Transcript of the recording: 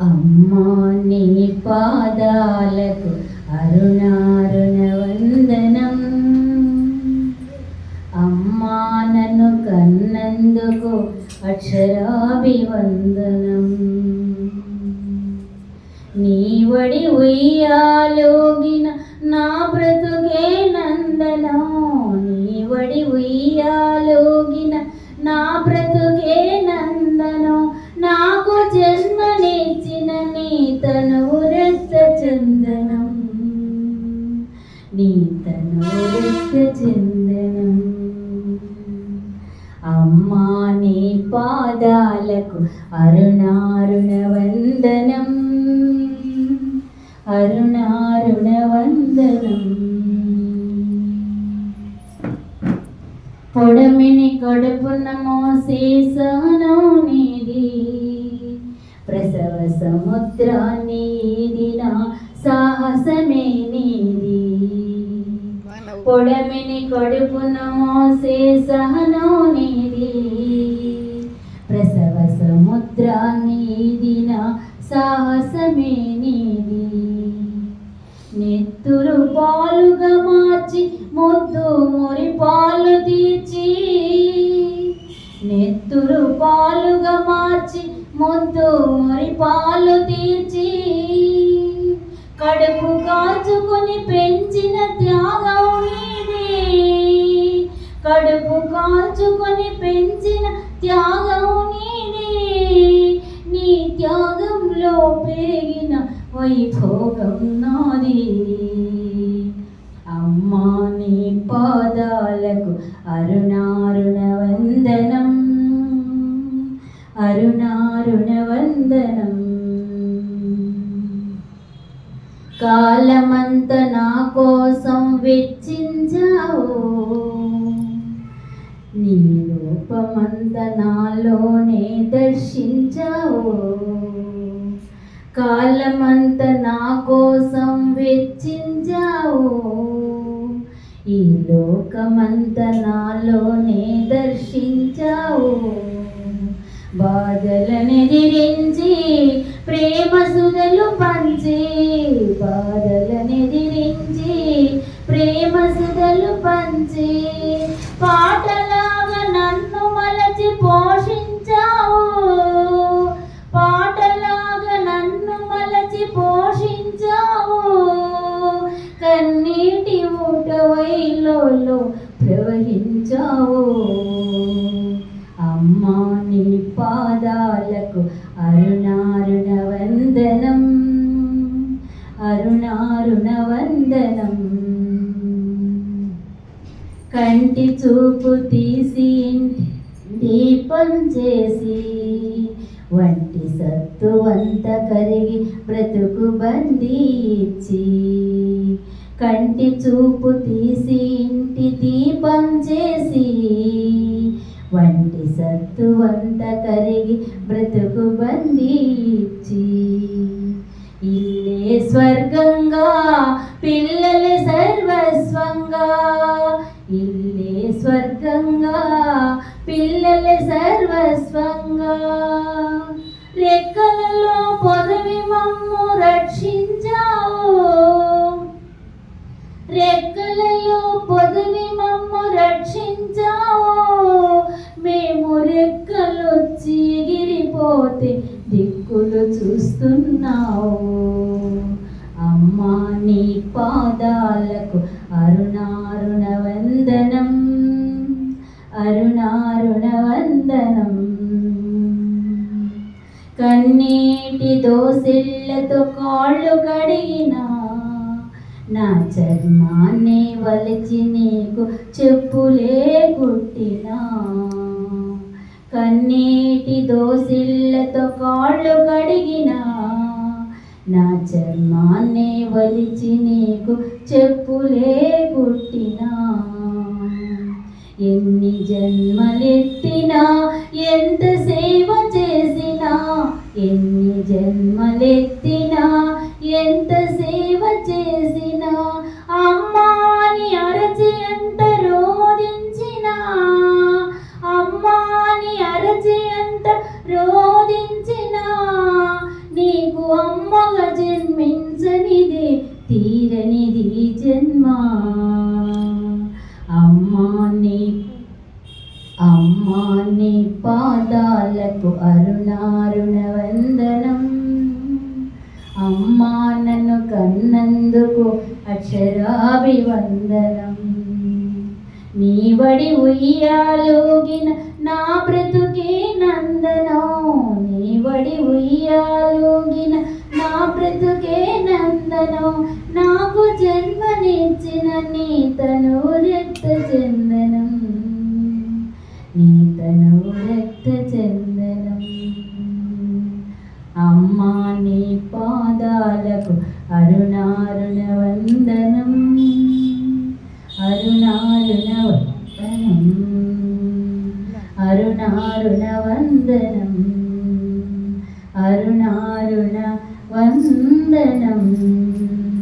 అమ్మా నీ పాదాలకు అరుణారుణ వందనం. అమ్మా నన్ను కన్నందుకు అక్షరాభివందనం. నీ వడి ఉయ్యాలోగిన నా బ్రతుకే నందనం. నీ వడి ఉయ్యాలోగిన తనువు చందనం. నీ తనువు రక్త చందనం. అమ్మా నీ పాదాలకు అరుణారుణ వందనం. అరుణారుణ వందనం. పొడమిని కడుపున మోసేసానో సహనం నీది. ప్రసవ సముద్రాన్ని ఈదిన సాహసమే నీది. పొడమిని కడుపున మోసే సహనం నీది. ప్రసవ సముద్రాన్ని ఈదిన సాహసమే నీది. నెత్తురు పాలుగా మార్చి ముద్దు మురి పాలు ముద్దు మురి పాలు తీర్చి కడుపు కాచుకుని పెంచిన త్యాగం నీది కడుపు కాచుకొని పెంచిన త్యాగం నీది నీ త్యాగంలో పెరిగిన వైభోగం నాది. అమ్మా నీ పాదాలకు అరుణా అరుణారుణవందనం కాలమంత నా కోసం వెచ్చించావు నీ రూపమంత నాలోనే దర్శించావు కాలమంత నా కోసం వెచ్చించావు ఈ లోకమంత నాలోనే ప్రవహించావు అమ్మా నీ పాదాలకు అరుణారుణ వందనం అరుణారుణ వందనం కంటి చూపు తీసి దీపం చేసి వంటి సత్తు అంత కరిగి బ్రతుకు బందీ ఇచ్చి కంటి చూపు తీసి ఇంటి దీపం చేసి వంటి సత్తువంత కరిగి బ్రతుకు బందీ ఇచ్చి ఇల్లే స్వర్గంగా పిల్లలు సర్వస్వంగా. ఇల్లే స్వర్గంగా పిల్లలు సర్వస్వంగా. పోతే దిక్కులు చూస్తున్నావు. అమ్మా నీ పాదాలకు అరుణారుణ వందనం. అరుణారుణ వందనం. కన్నీటి దోసిళ్ళతో కాళ్ళు కడిగినా నా చర్మాన్ని వలిచి నాన్నే వలిచి నీకు చెప్పులే కుట్టినా. ఎన్ని జన్మలెత్తినా ఎంత సేవ చేసినా. ఎన్ని జన్మలెత్తినా ఎంత సేవ చేసినా. అమ్మాని అరచి ఎంత రోధించినా. అమ్మాని అరచి ఎంత రోధించి పాదాలకు అరుణారుణ వందనం అమ్మా నన్ను కన్నందుకు అక్షరాభివందనం. నీ బడి ఉయ్యాలోగిన నా బ్రతుకే నందనం. నీ వడి అరుణారుణ వందనం అరుణారుణ వందనం అరుణారుణ వందనం